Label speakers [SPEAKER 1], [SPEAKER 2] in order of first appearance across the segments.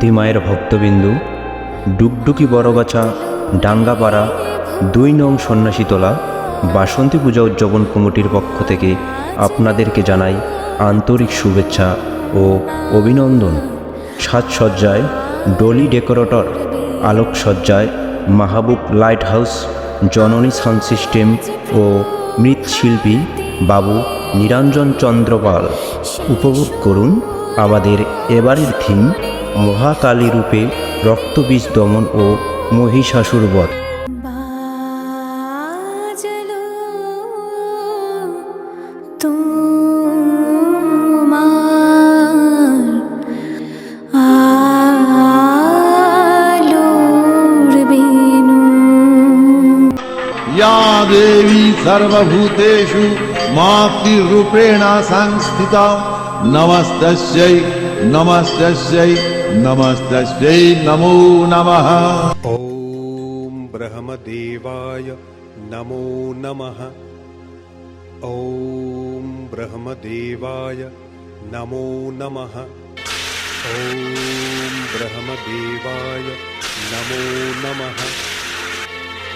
[SPEAKER 1] ধীমায়ের ভক্তবিন্দু ডুগডুগি বড়গাছা, ডাঙ্গাপাড়া, দুই নং সন্ন্যাসীতলা বাসন্তী পূজা উদযাপন কমিটির পক্ষ থেকে আপনাদেরকে জানাই আন্তরিক শুভেচ্ছা ও অভিনন্দন। সাজসজ্জায় Dolly decorator, আলোকসজ্জায় Mahbub light house Janani sound system ও মৃৎশিল্পী বাবু নিরঞ্জন চন্দ্রপাল। উপভোগ করুন আমাদের এবারের থিম মহাকালী রূপে রক্তবীজ দমন ও মহিষাসুর বধ
[SPEAKER 2] বাজলো তোমার আলোর বেনু
[SPEAKER 3] या देवी सर्वभूतेषु मातृरूपेण संस्थिता नमस्तस्यै नमस्तस्यै नमस्तस्यै नमो नमः।
[SPEAKER 4] ॐ ब्रह्मदेवाय नमो नमः। ॐ ब्रह्मदेवाय नमो नमः। ॐ ब्रह्मदेवाय नमो नमः।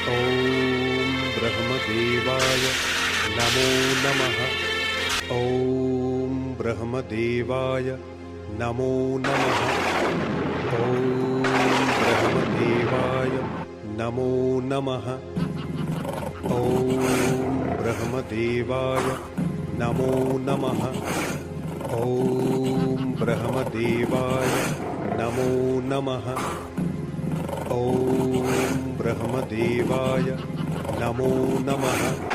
[SPEAKER 4] ॐ ब्रह्मदेवाय नमो नमः। ॐ ब्रह्मदेवाय नमो नमः। ॐ ब्रह्मदेवाय नमो नमः। ॐ ब्रह्मदेवाय नमो नमः। ॐ ब्रह्मदेवाय नमो नमः। ॐ ब्रह्मदेवाय नमो नमः।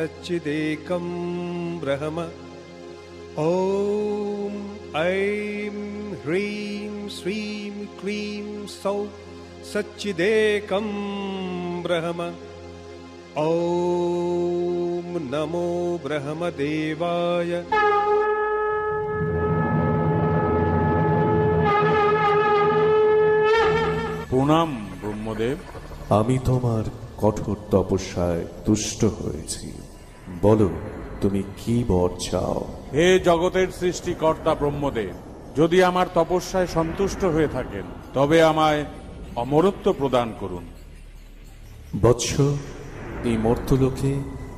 [SPEAKER 4] सच्चिदेकं ब्रह्म ॐ ऐं ह्रीं श्रीं क्लीं सौ सच्चिदेकं ब्रह्म ॐ नमो ब्रह्मदेवाय
[SPEAKER 5] প্রণাম ব্রহ্মদেব
[SPEAKER 6] আমি তোমার কঠোর তপস্যায় তুষ্ট হয়েছি বলো তুমি কি বর চাও?
[SPEAKER 5] হে জগতের সৃষ্টিকর্তা ব্রহ্মদেব যদি আমার তপস্যায় সন্তুষ্ট হয়ে থাকেন তবে আমায় অমরত্ব প্রদান করুন।
[SPEAKER 6] বৎস এই মর্তলোকে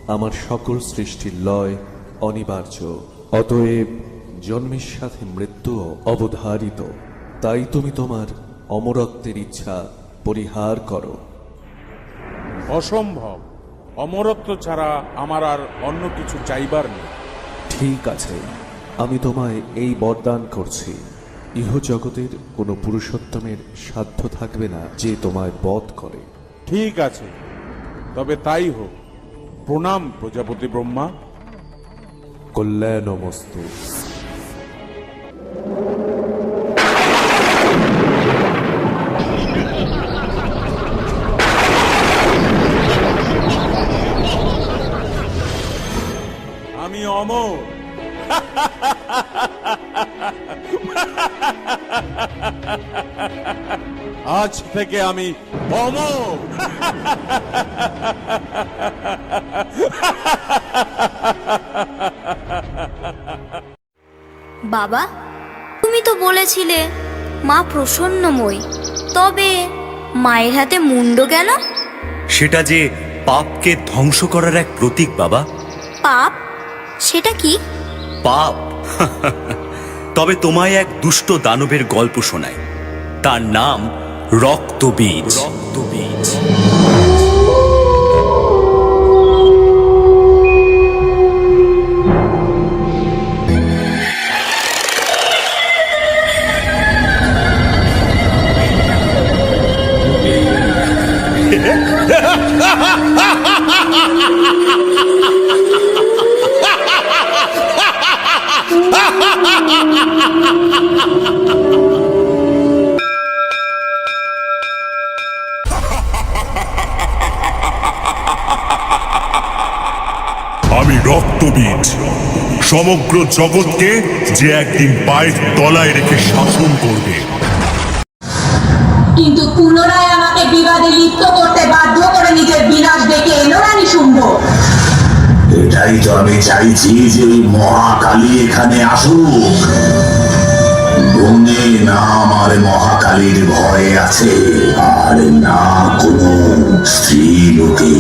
[SPEAKER 6] আমার সকল সৃষ্টির লয় অনিবার্য অতএব জন্মের সাথে মৃত্যু অবধারিত। তাই তুমি তোমার অমরত্বের ইচ্ছা পরিহার করো।
[SPEAKER 5] অসম্ভব। অমরত্ব ছাড়া আমার আর অন্য কিছু চাইবার নেই।
[SPEAKER 6] ঠিক আছে আমি তোমায় এই বরদান করছি। ইহ জগতের কোনো পুরুষোত্তমের সাধ্য থাকবে না যে তোমায় বধ করে।
[SPEAKER 5] ঠিক আছে তবে তাই হোক। প্রণাম প্রজাপতি ব্রহ্মা। কল্যাণ কল্যাণমস্তু। আজ থেকে আমি অমর।
[SPEAKER 2] বাবা তুমি তো বলেছিলে মা প্রসন্নময়ী তবে মায়ের হাতে মুন্ড কেন?
[SPEAKER 7] সেটা যে পাপকে ধ্বংস করার এক প্রতীক বাবা।
[SPEAKER 2] পাপ? সেটা কি?
[SPEAKER 7] পাপ। তবে তোমায় এক দুষ্ট দানবের গল্প শোনায় তার নাম রক্তবীজ। রক্তবীজ
[SPEAKER 8] ha ha ha ha ha সমগ্র জগৎকে যে একদিন পায়ের তলায় রেখে শাসন করবে।
[SPEAKER 9] কিন্তু পুনরায় আমাকে বিবাদে লিপ্ত করতে বাধ্য করে নিজের বিনাশ ডেকে এলো রানী শুম্ভ। এটাই তো আমি চাইছি যে ওই মহাকালী এখানে আসুক। গুণে না আমার মহাকালীর ভয়ে আছে। আর না কোনো স্ত্রী লোকে।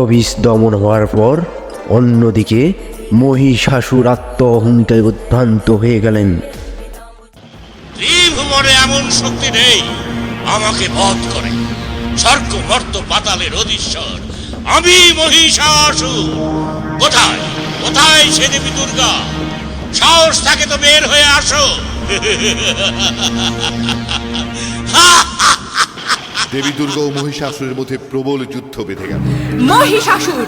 [SPEAKER 1] রক্তবিষ দমন হওয়ার পর অন্যদিকে মহিষাসুর আত্ম অহংকারে উদ্ভ্রান্ত হয়ে গেলেন।
[SPEAKER 9] এমন শক্তি নেই, আমাকে বধ করে। স্বর্গ মর্ত পাতালের অধীশ্বর, আমি মহিষাসুর। কোথায়? কোথায় সে দেবী দুর্গা? সাহস থাকে তো বের হয়ে আসো।
[SPEAKER 3] দেবী দুর্গা ও মহিষাসুরের মধ্যে প্রবল যুদ্ধ বেঁধে গেল।
[SPEAKER 10] মহিষাসুর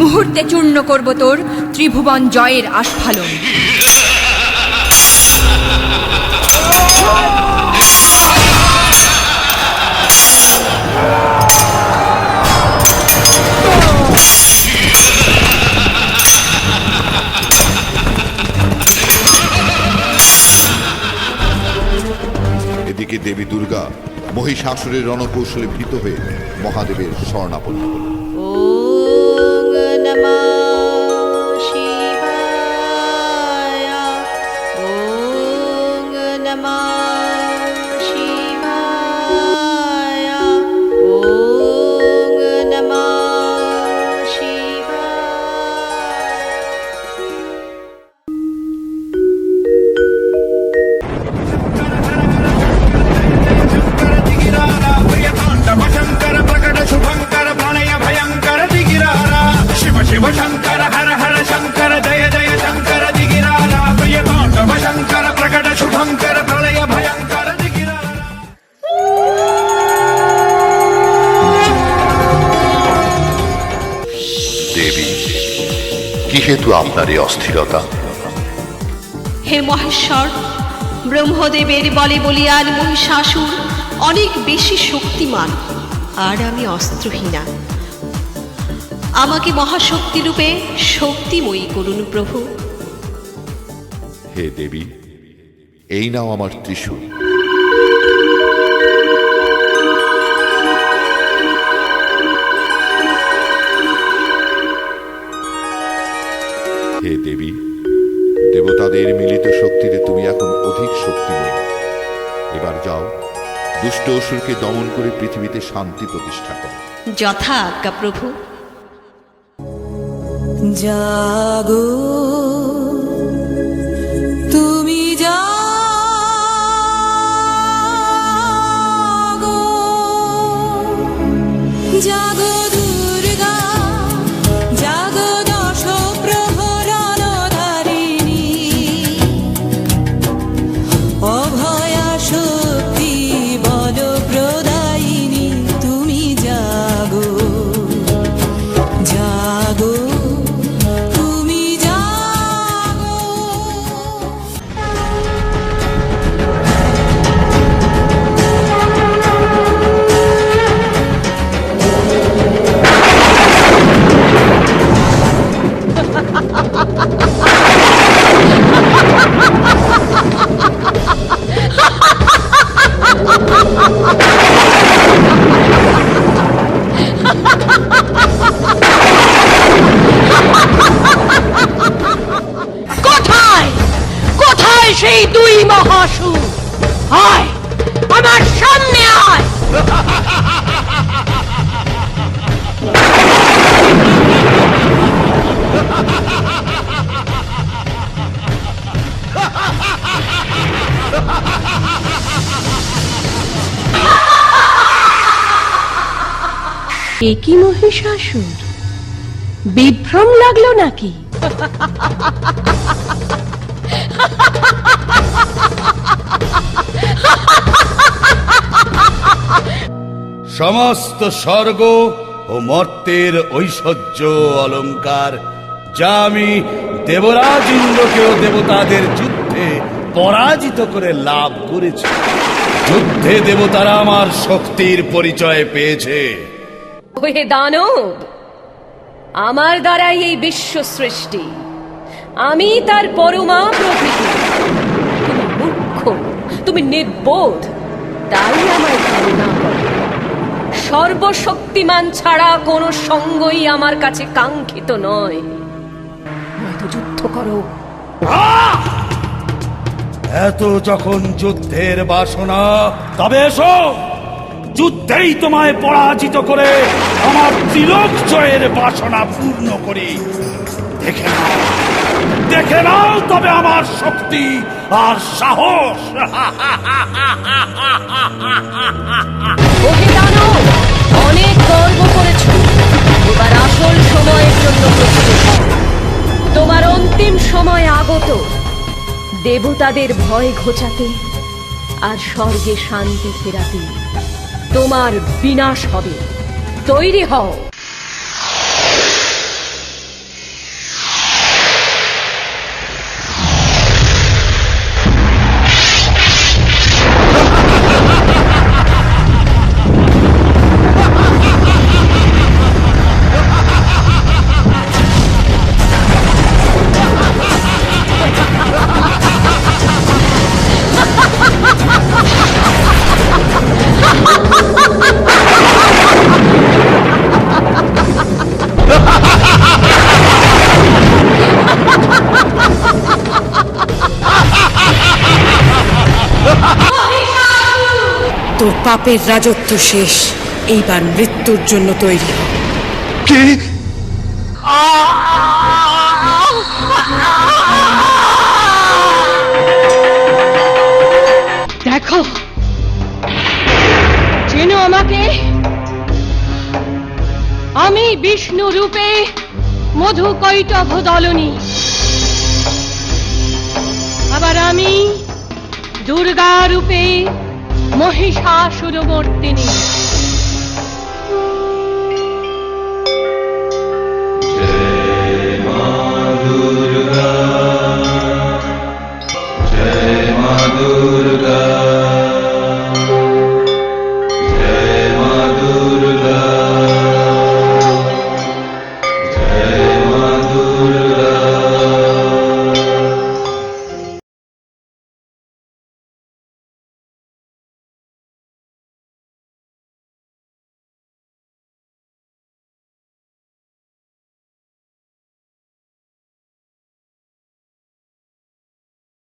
[SPEAKER 10] মুহূর্তে চূর্ণ করব তোর ত্রিভুবন জয়ের আস্ফালন।
[SPEAKER 3] মহিষাসুরের রণকৌশলে ভীত হয়ে মহাদেবের স্বর্ণাপন্ন হল।
[SPEAKER 4] శంకర హర హర శంకర జయ జయ శంకర దిగిరారా ప్రియ తాండవ శంకర ప్రకట శుభంకర ప్రళయ భయంకర దిగిరారా
[SPEAKER 3] দেবী কি হেতু আপনার এই অস্থিরতা
[SPEAKER 11] হে মহেশ্বর ব্রহ্মদেবের বলে বলিয়ান মহিষাসুর অনেক বেশি শক্তিমান আর আমি অস্ত্রহীনা আমাকে মহাশক্তি রূপে শক্তিময়ী করুন প্রভু।
[SPEAKER 3] হে দেবী এই নাও আমার ত্রিশূল। হে দেবী দেবতাদের মিলিত শক্তিতে তুমি এখন অধিক শক্তিময়ী। এবার যাও দুষ্ট অসুরকে দমন করে পৃথিবীতে শান্তি প্রতিষ্ঠা করো।
[SPEAKER 11] যথা আজ্ঞা প্রভু।
[SPEAKER 10] জাগো।
[SPEAKER 12] কি মহিষাসুর বিভ্রম লাগল নাকি?
[SPEAKER 13] সমস্ত স্বর্গ ও মর্তের ঐশ্বর্য অলংকার যা আমি দেবরাজ ইন্দ্রকেও দেবতাদের যুদ্ধে পরাজিত করে লাভ করেছি। যুদ্ধে দেবতারা আমার শক্তির পরিচয় পেয়েছে।
[SPEAKER 11] ওহে দানব, আমার দ্বারাই এই বিশ্ব সৃষ্টি। আমি তার পরমা প্রকৃতি তুমি তুমি নির্বোধ, তাই আমার ধারণা সর্বশক্তিমান ছাড়া কোনো সঙ্গই আমার কাছে কাঙ্ক্ষিত নয়। যুদ্ধ করো।
[SPEAKER 13] এত যখন যুদ্ধের বাসনা, তবে এসো! যুদ্ধেই তোমায় পরাজিত করে আমার তিলক জয়ের বাসনা পূর্ণ করি। দেখে নাও দেখে নাও তবে আমার শক্তি আর সাহস।
[SPEAKER 11] অনেক গর্ব করেছ। এবার আসল সময়ের জন্য তোমার অন্তিম সময় আগত। দেবতাদের ভয় ঘোচাতে আর স্বর্গে শান্তি ফেরাতে। তোমার বিনাশ হবে। তৈরি হও।
[SPEAKER 12] পাপের রাজত্ব শেষ। এইবার মৃত্যুর জন্য তৈরি হ। দেখো। চেনো আমাকে? আমি বিষ্ণু রূপে মধু কৈটভ দলনী। আবার আমি দুর্গা রূপে মহিষাসুরবর্তিনী।